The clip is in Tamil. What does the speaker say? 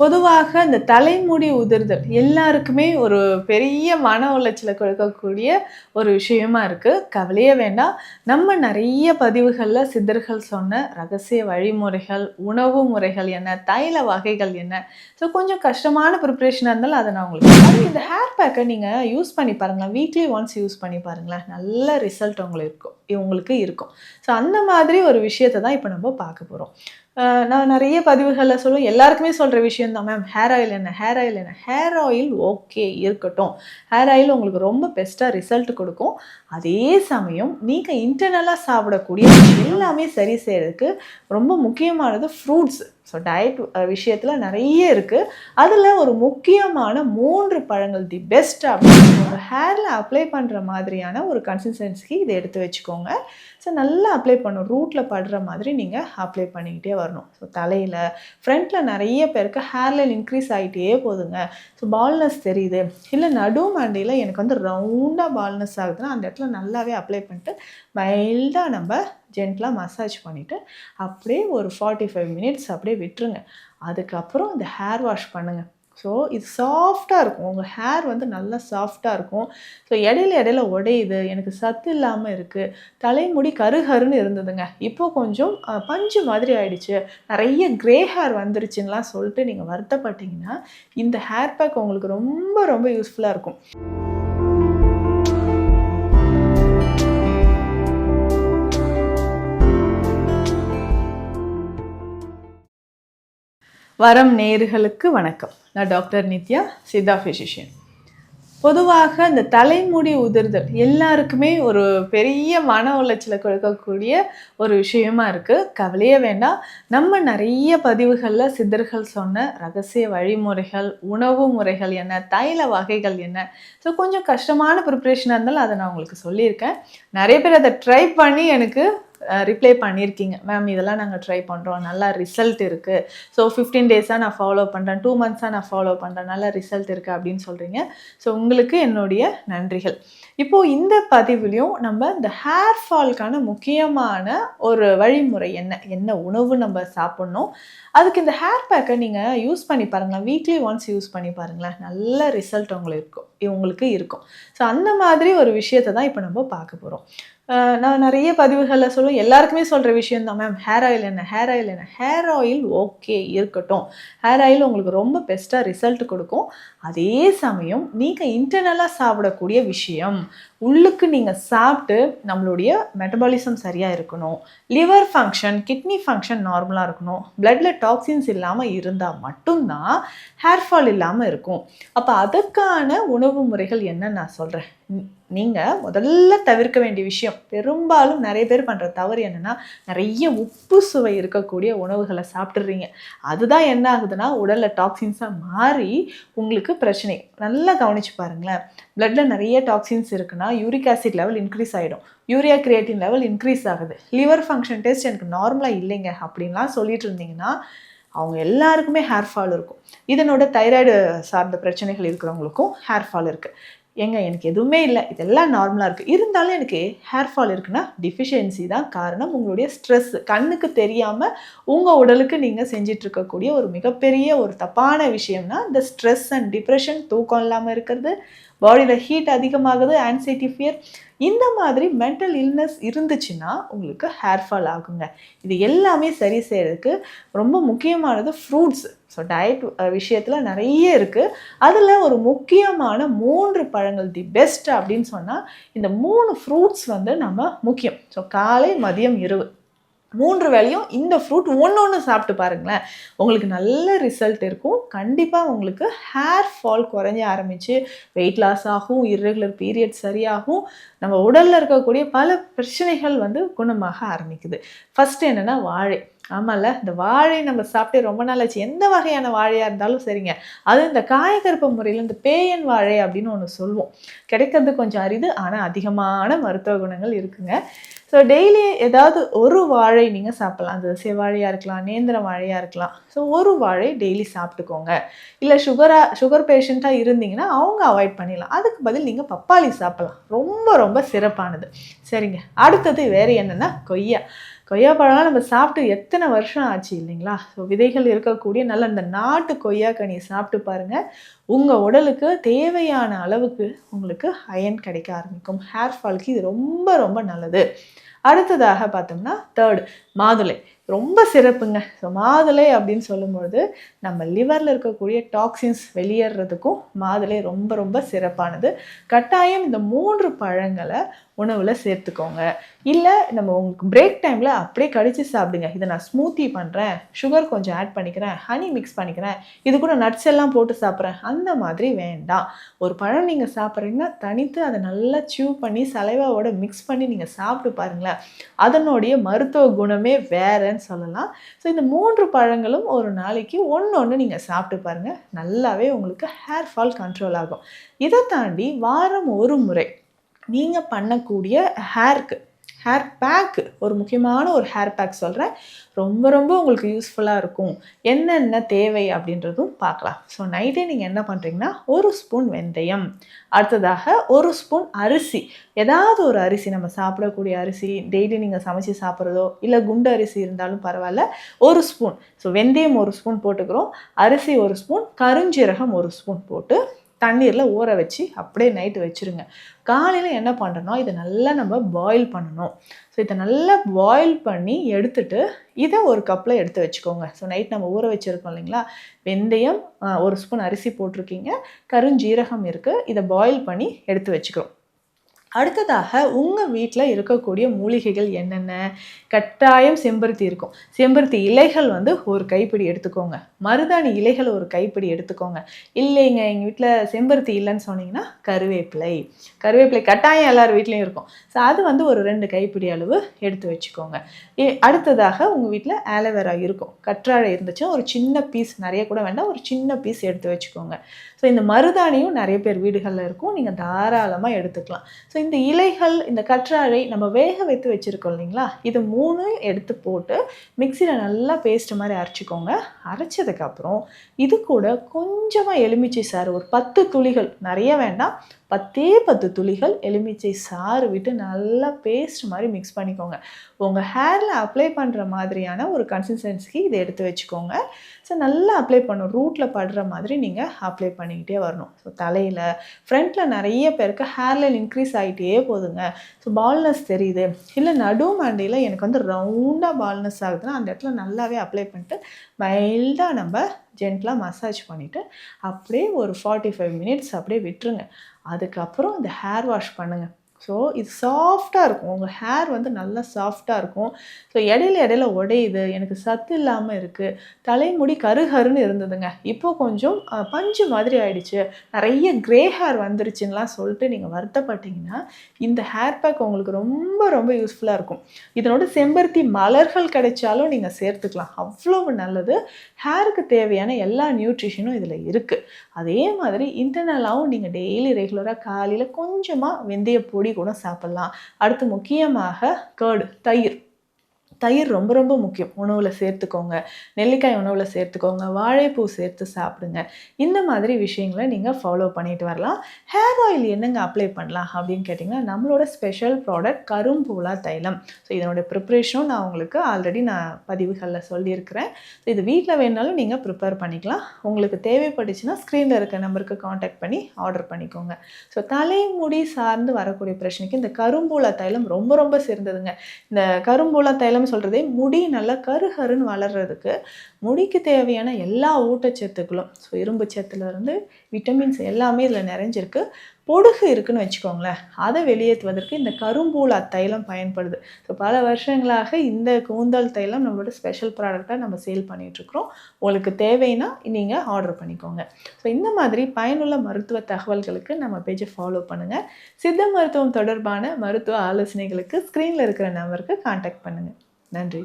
பொதுவாக இந்த தலைமுடி உதிர்தல் எல்லாருக்குமே ஒரு பெரிய மன உளைச்சலை கொடுக்கக்கூடிய ஒரு விஷயமா இருக்குது கவலையே வேண்டாம். நம்ம நிறைய பதிவுகளில் சித்தர்கள் சொன்ன ரகசிய வழிமுறைகள் உணவு முறைகள் என்ன தைல வகைகள் என்ன. ஸோ கொஞ்சம் கஷ்டமான ப்ரிப்ரேஷனாக இருந்தாலும் அதை நான் உங்களுக்கு அது இந்த ஹேர் பேக்கை நீங்கள் யூஸ் பண்ணி பாருங்களேன். வீக்லி ஒன்ஸ் யூஸ் பண்ணி பாருங்களேன். நல்ல ரிசல்ட் உங்களுக்கு இருக்கும். உங்களுக்கு இருக்கும். ஸோ அந்த மாதிரி ஒரு விஷயத்தை தான் இப்போ நம்ம பார்க்க போகிறோம் நான் நிறைய பதிவுகளில் சொல்லுவேன். எல்லாருக்குமே சொல்கிற விஷயம் தான் மேம் ஹேர் ஆயில் என்ன? ஹேர் ஆயில் என்ன? ஹேர் ஆயில் ஓகே இருக்கட்டும். ஹேர் ஆயில் உங்களுக்கு ரொம்ப பெஸ்ட்டாக ரிசல்ட் கொடுக்கும். அதே சமயம் நீங்கள் இன்டர்னலாக சாப்பிடக்கூடிய எல்லாமே சரி செய்கிறதுக்கு ரொம்ப முக்கியமானது ஃப்ரூட்ஸ் ஸோ டயட் விஷயத்தில் நிறைய இருக்குது அதில் ஒரு முக்கியமான மூன்று பழங்கள் தி பெஸ்ட் அப்படின்னு உங்கள் ஹேரில் அப்ளை பண்ணுற மாதிரியான ஒரு கன்சிஸ்டன்சிக்கு இதை எடுத்து வச்சுக்கோங்க. ஸோ நல்லா அப்ளை பண்ணும் ரூட்டில் படுற மாதிரி நீங்கள் அப்ளை பண்ணிக்கிட்டே வரணும். ஸோ தலையில் ஃப்ரண்ட்டில் நிறைய பேருக்கு ஹேர்லைன் இன்க்ரீஸ் ஆகிட்டே போதுங்க ஸோ பால்னஸ் தெரியுது. இல்லை நடு மண்டியில் எனக்கு வந்து ரவுண்டாக பால்னஸ் ஆகுதுன்னா அந்த இடத்துல நல்லாவே அப்ளை பண்ணிட்டு மைல்டாக நம்ம ஜென்டலாக மசாஜ் பண்ணிவிட்டு அப்படியே ஒரு ஃபார்ட்டி ஃபைவ் மினிட்ஸ் அப்படியே விட்டுருங்க. அதுக்கப்புறம் இந்த ஹேர் வாஷ் பண்ணுங்கள் ஸோ இது சாஃப்டாக இருக்கும். உங்கள் ஹேர் வந்து நல்லா சாஃப்டாக இருக்கும். ஸோ இடையில இடையில உடையுது. எனக்கு சத்து இல்லாமல் இருக்குது தலைமுடி கருகருன்னு இருந்ததுங்க. இப்போ கொஞ்சம் பஞ்சு மாதிரி ஆயிடுச்சு. நிறைய க்ரே ஹேர் வந்துருச்சுன்னெலாம் சொல்லிட்டு நீங்கள் வருத்தப்பட்டீங்கன்னா இந்த ஹேர் பேக் உங்களுக்கு ரொம்ப ரொம்ப யூஸ்ஃபுல்லாக இருக்கும். வரம் நேர்களுக்கு வணக்கம். நான் டாக்டர் நித்யா சித்தா ஃபிசிஷியன் பொதுவாக இந்த தலைமுடி உதிர்தல் எல்லாருக்குமே ஒரு பெரிய மன உளைச்சலை கொடுக்கக்கூடிய ஒரு விஷயமா இருக்குது கவலையே வேண்டாம். நம்ம நிறைய பதிவுகளில் சித்தர்கள் சொன்ன ரகசிய வழிமுறைகள் உணவு முறைகள் என்ன தைல வகைகள் என்ன. ஸோ கொஞ்சம் கஷ்டமான ப்ரிப்ரேஷனாக இருந்தாலும் அதை நான் உங்களுக்கு சொல்லியிருக்கேன். நிறைய பேர் அதை ட்ரை பண்ணி எனக்கு ரிப்ளை பண்ணியிருக்கீங்க மேம் இதெல்லாம் நாங்கள் ட்ரை பண்ணுறோம் நல்லா ரிசல்ட் இருக்குது ஸோ ஃபிஃப்டீன் டேஸாக நான் ஃபாலோ பண்ணுறேன் டூ மந்த்ஸாக நான் ஃபாலோ பண்ணுறேன் நல்ல ரிசல்ட் இருக்குது அப்படின்னு சொல்கிறீங்க ஸோ உங்களுக்கு என்னுடைய நன்றிகள். இப்போது இந்த பதிவுலையும் நம்ம இந்த ஹேர் ஃபால்க்கான முக்கியமான ஒரு வழிமுறை என்ன? என்ன உணவு நம்ம சாப்பிட்ணும்? அதுக்கு இந்த ஹேர் பேக்கை நீங்கள் யூஸ் பண்ணி பாருங்களேன். வீக்லி ஒன்ஸ் யூஸ் பண்ணி பாருங்களேன். நல்ல ரிசல்ட் உங்களுக்கு இருக்கும். உங்களுக்கு இருக்கும். ஸோ அந்த மாதிரி ஒரு விஷயத்தை தான் இப்போ நம்ம பார்க்க போகிறோம் நான் நிறைய பதிவுகளில் சொல்லுவேன் எல்லாருக்குமே சொல்கிற விஷயம் தான் மேம் ஹேர் ஆயில் என்ன? ஹேர் ஆயில் என்ன? ஹேர் ஆயில் ஓகே இருக்கட்டும். ஹேர் ஆயில் உங்களுக்கு ரொம்ப பெஸ்ட்டாக ரிசல்ட் கொடுக்கும். அதே சமயம் நீங்கள் இன்டர்னலாக சாப்பிடக்கூடிய விஷயம் உள்ளுக்கு நீங்கள் சாப்பிட்டு நம்மளுடைய மெட்டபாலிசம் சரியாக இருக்கணும். லிவர் ஃபங்க்ஷன் கிட்னி ஃபங்க்ஷன் நார்மலாக இருக்கணும். பிளட்டில் டாக்ஸின்ஸ் இல்லாமல் இருந்தால் மட்டும்தான் ஹேர் ஃபால் இல்லாமல் இருக்கும். அப்போ அதுக்கான உணவு முறைகள் என்னன்னு நான் சொல்கிறேன் நீங்கள் முதல்ல தவிர்க்க வேண்டிய விஷயம் பெரும்பாலும் நிறைய பேர் பண்ணுற தவறு என்னென்னா நிறைய உப்பு சுவை இருக்கக்கூடிய உணவுகளை சாப்பிட்றீங்க அதுதான் என்ன ஆகுதுன்னா உடலில் டாக்ஸின்ஸாக மாறி உங்களுக்கு பிரச்சனை. நல்லா கவனிச்சு பாருங்களேன். பிளட்டில் நிறைய டாக்ஸின்ஸ் இருக்குன்னா யூரிக் ஆசிட் லெவல் இன்க்ரீஸ் ஆகிடும் யூரியா கிரியேட்டின் லெவல் இன்க்ரீஸ் ஆகுது. லிவர் ஃபங்க்ஷன் டெஸ்ட் எனக்கு நார்மலாக இல்லைங்க அப்படின்லாம் சொல்லிட்டு இருந்தீங்கன்னா அவங்க எல்லாருக்குமே ஹேர் ஃபால் இருக்கும். இதனோட தைராய்டு சார்ந்த பிரச்சனைகள் இருக்கிறவங்களுக்கும் ஹேர் ஃபால் இருக்குது ஏங்க எனக்கு எதுவுமே இல்லை. இதெல்லாம் நார்மலாக இருக்குது இருந்தாலும் எனக்கு ஹேர் ஃபால் இருக்குன்னா டிஃபிஷியன்சி தான் காரணம். உங்களுடைய ஸ்ட்ரெஸ் கண்ணுக்கு தெரியாமல் உங்கள் உடலுக்கு நீங்கள் செஞ்சிட்ருக்கக்கூடிய ஒரு மிகப்பெரிய ஒரு தப்பான விஷயம்னா இந்த ஸ்ட்ரெஸ் அண்ட் டிப்ரெஷன் தூக்கம் இல்லாமல் இருக்கிறது பாடியில் ஹீட் அதிகமாகுது ஆன்சைட்டி ஃபியர் இந்த மாதிரி மென்டல் இல்னஸ் இருந்துச்சுன்னா உங்களுக்கு ஹேர் ஃபால் ஆகுங்க. இது எல்லாமே சரி செய்கிறதுக்கு ரொம்ப முக்கியமானது ஃப்ரூட்ஸ் ஸோ டயட் விஷயத்தில் நிறைய இருக்குது அதில் ஒரு முக்கியமான மூன்று பழங்கள் தி பெஸ்ட் அப்படின்னு சொன்னால் இந்த மூணு ஃப்ரூட்ஸ் வந்து நம்ம முக்கியம். ஸோ காலை மதியம் இரவு. மூன்று வேலையும் இந்த ஃப்ரூட் ஒன்று ஒன்று சாப்பிட்டு பாருங்களேன். உங்களுக்கு நல்ல ரிசல்ட் இருக்கும். கண்டிப்பாக உங்களுக்கு ஹேர் ஃபால் குறைஞ்ச ஆரம்பித்து வெயிட் லாஸ் ஆகும் இர்ரெகுலர் பீரியட் சரியாகும். நம்ம உடலில் இருக்கக்கூடிய பல பிரச்சனைகள் வந்து குணமாக ஆரம்பிக்குது. ஃபஸ்ட்டு என்னென்னா வாழை. ஆமாம்ல இந்த வாழை நம்ம சாப்பிட்டு ரொம்ப நாள் ஆச்சு. எந்த வகையான வாழையாக இருந்தாலும் சரிங்க. அது இந்த காயக்கருப்பு முறையில் இந்த பேயன் வாழை அப்படின்னு ஒன்று சொல்லுவோம் கிடைக்கிறது கொஞ்சம் அரிது ஆனால் அதிகமான மருத்துவ குணங்கள் இருக்குங்க. ஸோ டெய்லி ஏதாவது ஒரு வாழை நீங்கள் சாப்பிட்லாம். அது செவ்வாழையாக இருக்கலாம் நேந்திர வாழையாக இருக்கலாம். ஸோ ஒரு வாழை டெய்லி சாப்பிட்டுக்கோங்க. இல்லை சுகராக சுகர் பேஷண்ட்டாக இருந்தீங்கன்னா அவங்க அவாய்ட் பண்ணிடலாம். அதுக்கு பதில் நீங்கள் பப்பாளி சாப்பிட்லாம். ரொம்ப ரொம்ப சிறப்பானது. சரிங்க. அடுத்தது வேறு என்னென்னா கொய்யா. கொய்யாப்பழம்லாம் நம்ம சாப்பிட்டு எத்தனை வருஷம் ஆச்சு இல்லைங்களா? ஸோ விதைகள் இருக்கக்கூடிய நல்ல இந்த நாட்டு கொய்யாக்கனியை சாப்பிட்டு பாருங்கள் உங்கள் உடலுக்கு தேவையான அளவுக்கு உங்களுக்கு அயன் கிடைக்க ஆரம்பிக்கும். ஹேர் ஃபால்க்கு இது ரொம்ப ரொம்ப நல்லது. அடுத்ததாக பார்த்தோம்னா தேர்ட் மாதுளை. ரொம்ப சிறப்புங்க. ஸோ மாதுளை அப்படின்னு சொல்லும்பொழுது நம்ம லிவரில் இருக்கக்கூடிய டாக்ஸின்ஸ் வெளியேறதுக்கும் மாதுளை ரொம்ப ரொம்ப சிறப்பானது. கட்டாயம் இந்த மூன்று பழங்களை உணவில் சேர்த்துக்கோங்க. இல்லை நம்ம உங்களுக்கு பிரேக் டைமில் அப்படியே கடிச்சு சாப்பிடுங்க. இதை நான் ஸ்மூத்தி பண்ணுறேன் சுகர் கொஞ்சம் ஆட் பண்ணிக்கிறேன் ஹனி மிக்ஸ் பண்ணிக்கிறேன் இது கூட நட்ஸ் எல்லாம் போட்டு சாப்பிட்றேன். அந்த மாதிரி வேண்டாம். ஒரு பழம் நீங்கள் சாப்பிட்றீங்கன்னா தனித்து அதை நல்லா சியூ பண்ணி சலைவாவோட மிக்ஸ் பண்ணி நீங்கள் சாப்பிட்டு பாருங்களேன். அதனுடைய மருத்துவ குணமே வேறன்னு சொல்லலாம். ஸோ இந்த மூன்று பழங்களும் ஒரு நாளைக்கு ஒன்று ஒன்று நீங்கள் சாப்பிட்டு பாருங்கள் நல்லாவே உங்களுக்கு ஹேர் ஃபால் கண்ட்ரோல் ஆகும். இதை தாண்டி வாரம் ஒரு முறை நீங்கள் பண்ணக்கூடிய ஹேர்க்கு ஹேர் பேக்கு ஒரு முக்கியமான ஒரு ஹேர் பேக் சொல்கிறேன் ரொம்ப ரொம்ப உங்களுக்கு யூஸ்ஃபுல்லாக இருக்கும். என்னென்ன தேவை அப்படின்றதும் பார்க்கலாம். ஸோ நைட்டே நீங்கள் என்ன பண்ணுறீங்கன்னா ஒரு ஸ்பூன் வெந்தயம். அடுத்ததாக ஒரு ஸ்பூன் அரிசி. ஏதாவது ஒரு அரிசி நம்ம சாப்பிடக்கூடிய அரிசி டெய்லி நீங்கள் சமைச்சு சாப்பிட்றதோ இல்லை குண்டு அரிசி இருந்தாலும் பரவாயில்ல ஒரு ஸ்பூன் ஸோ வெந்தயம் ஒரு ஸ்பூன் போட்டுக்கிறோம். அரிசி ஒரு ஸ்பூன் கருஞ்சீரகம் ஒரு ஸ்பூன் போட்டு தண்ணீரில் ஊற வச்சு அப்படியே நைட்டு வச்சுருங்க. காலையில் என்ன பண்ணுறோம் இதை நல்லா நம்ம பாயில் பண்ணணும். ஸோ இதை நல்லா பாயில் பண்ணி எடுத்துட்டு இதை ஒரு கப்பில் எடுத்து வச்சுக்கோங்க. ஸோ நைட் நம்ம ஊற வச்சுருக்கோம் இல்லைங்களா? வெந்தயம் ஒரு ஸ்பூன் அரிசி போட்டிருக்கீங்க. கருஞ்சீரகம் இருக்குது இதை பாயில் பண்ணி எடுத்து வச்சுக்கிறோம். அடுத்ததாக உங்கள் வீட்டில் இருக்கக்கூடிய மூலிகைகள் என்னென்ன? கட்டாயம் செம்பருத்தி இருக்கும். செம்பருத்தி இலைகள் வந்து ஒரு கைப்பிடி எடுத்துக்கோங்க. மருதாணி இலைகள் ஒரு கைப்பிடி எடுத்துக்கோங்க. இல்லைங்க எங்கள் வீட்டில் செம்பருத்தி இல்லைன்னு சொன்னீங்கன்னா கருவேப்பிலை. கருவேப்பிலை கட்டாயம் எல்லார் வீட்லேயும் இருக்கும். ஸோ அது வந்து ஒரு ரெண்டு கைப்பிடி அளவு எடுத்து வச்சுக்கோங்க. அடுத்ததாக உங்கள் வீட்டில் ஆலோவேரா இருக்கும். கற்றாழை இருந்துச்சுன்னா ஒரு சின்ன பீஸ் நிறைய கூட வேண்டாம் ஒரு சின்ன பீஸ் எடுத்து வச்சுக்கோங்க. ஸோ இந்த மருதாணியும் நிறைய பேர் வீடுகளில் இருக்கும். நீங்கள் தாராளமாக எடுத்துக்கலாம். ஸோ இந்த இலைகள் இந்த கற்றாழை நம்ம வேக வைத்து வச்சுருக்கோம் இல்லைங்களா? இது மூணு எடுத்து போட்டு மிக்சியில் நல்லா பேஸ்ட் மாதிரி அரைச்சிக்கோங்க. அரைச்சதுக்கப்புறம் இது கூட கொஞ்சமாக எலுமிச்சை சாறு ஒரு பத்து துளிகள் நிறைய வேண்டாம். பத்தே பத்து துளிகள் எலுமிச்சை சாறு விட்டு நல்லா பேஸ்ட் மாதிரி மிக்ஸ் பண்ணிக்கோங்க. உங்கள் ஹேரில் அப்ளை பண்ணுற மாதிரியான ஒரு கன்சிஸ்டன்சிக்கு இதை எடுத்து வச்சுக்கோங்க. ஸோ நல்லா அப்ளை பண்ணும் ரூட்டில் படுற மாதிரி நீங்கள் அப்ளை பண்ணிக்கிட்டே வரணும். ஸோ தலையில் ஃப்ரண்ட்டில் நிறைய பேருக்கு ஹேர்லைன் இன்க்ரீஸ் ஆகிட்டே போகுதுங்க. ஸோ பால்னஸ் தெரியுது. இல்லை நடு மண்டையில் எனக்கு வந்து ரவுண்டாக பால்னஸ் ஆகுதுன்னா அந்த இடத்துல நல்லாவே அப்ளை பண்ணிட்டு மைல்டாக நம்ம ஜென்டலாக மசாஜ் பண்ணிவிட்டு அப்படியே ஒரு ஃபார்ட்டி ஃபைவ் மினிட்ஸ் அப்படியே விட்டுருங்க. அதுக்கப்புறம் இந்த ஹேர் வாஷ் பண்ணுங்கள் ஸோ இது சாஃப்டாக இருக்கும். உங்கள் ஹேர் வந்து நல்லா சாஃப்டாக இருக்கும். ஸோ இடையில இடையில உடையுது. எனக்கு சத்து இல்லாமல் இருக்குது தலைமுடி கருகருன்னு இருந்ததுங்க. இப்போ கொஞ்சம் பஞ்சு மாதிரி ஆயிடுச்சு. நிறைய க்ரே ஹேர் வந்துருச்சுன்னெலாம் சொல்லிட்டு நீங்கள் வருத்தப்பட்டீங்கன்னா இந்த ஹேர் பேக் உங்களுக்கு ரொம்ப ரொம்ப யூஸ்ஃபுல்லாக இருக்கும். இதனோட செம்பருத்தி மலர்கள் கிடைச்சாலும் நீங்கள் சேர்த்துக்கலாம். அவ்வளவு நல்லது. ஹேருக்கு தேவையான எல்லா நியூட்ரிஷனும் இதில் இருக்குது அதே மாதிரி இன்டர்னலாகவும் நீங்கள் டெய்லி ரெகுலராக காலையில் கொஞ்சமாக வெந்தய பொடி கூட சாப்பிட்லாம். அடுத்து முக்கியமாக கேர்டு தயிர். தயிர் ரொம்ப ரொம்ப முக்கியம். உணவில் சேர்த்துக்கோங்க. நெல்லிக்காய் உணவில் சேர்த்துக்கோங்க. வாழைப்பூ சேர்த்து சாப்பிடுங்க. இந்த மாதிரி விஷயங்களை நீங்கள் ஃபாலோ பண்ணிட்டு வரலாம். ஹேர் ஆயில் என்னங்க அப்ளை பண்ணலாம் அப்படின்னு கேட்டிங்கன்னா நம்மளோட ஸ்பெஷல் ப்ராடக்ட் கரும்பூலா தைலம். ஸோ இதனுடைய ப்ரிப்ரேஷனும் நான் உங்களுக்கு ஆல்ரெடி நான் பதிவுகளில் சொல்லியிருக்கிறேன். ஸோ இது வீட்டில் வேணாலும் நீங்கள் ப்ரிப்பேர் பண்ணிக்கலாம். உங்களுக்கு தேவைப்பட்டுச்சுன்னா ஸ்க்ரீனில் இருக்க நம்பருக்கு காண்டாக்ட் பண்ணி ஆர்டர் பண்ணிக்கோங்க. ஸோ தலைமுடி சார்ந்து வரக்கூடிய பிரச்சனைக்கு இந்த கரும்பூலா தைலம் ரொம்ப ரொம்ப சிறந்ததுங்க. இந்த கரும்பூலா தைலம் சொல்கிறதே முடி நல்லா கருகருன்னு வளர்கிறதுக்கு முடிக்கு தேவையான எல்லா ஊட்டச்சத்துக்களும் ஸோ இரும்பு சத்துலேருந்து விட்டமின்ஸ் எல்லாமே இதில் நிறைஞ்சிருக்கு. பொடுகு இருக்குன்னு வச்சுக்கோங்களேன் அதை வெளியேற்றுவதற்கு இந்த கரும்பூலா தைலம் பயன்படுது. ஸோ பல வருஷங்களாக இந்த கூந்தல் தைலம் நம்மளோட ஸ்பெஷல் ப்ராடக்டாக நம்ம சேல் பண்ணிகிட்ருக்குறோம் உங்களுக்கு தேவைன்னா நீங்கள் ஆர்டர் பண்ணிக்கோங்க. ஸோ இந்த மாதிரி பயனுள்ள மருத்துவ தகவல்களுக்கு நம்ம பேஜை ஃபாலோ பண்ணுங்கள் சித்த மருத்துவம் தொடர்பான மருத்துவ ஆலோசனைகளுக்கு ஸ்க்ரீனில் இருக்கிற நம்பருக்கு காண்டாக்ட் பண்ணுங்கள் நன்றி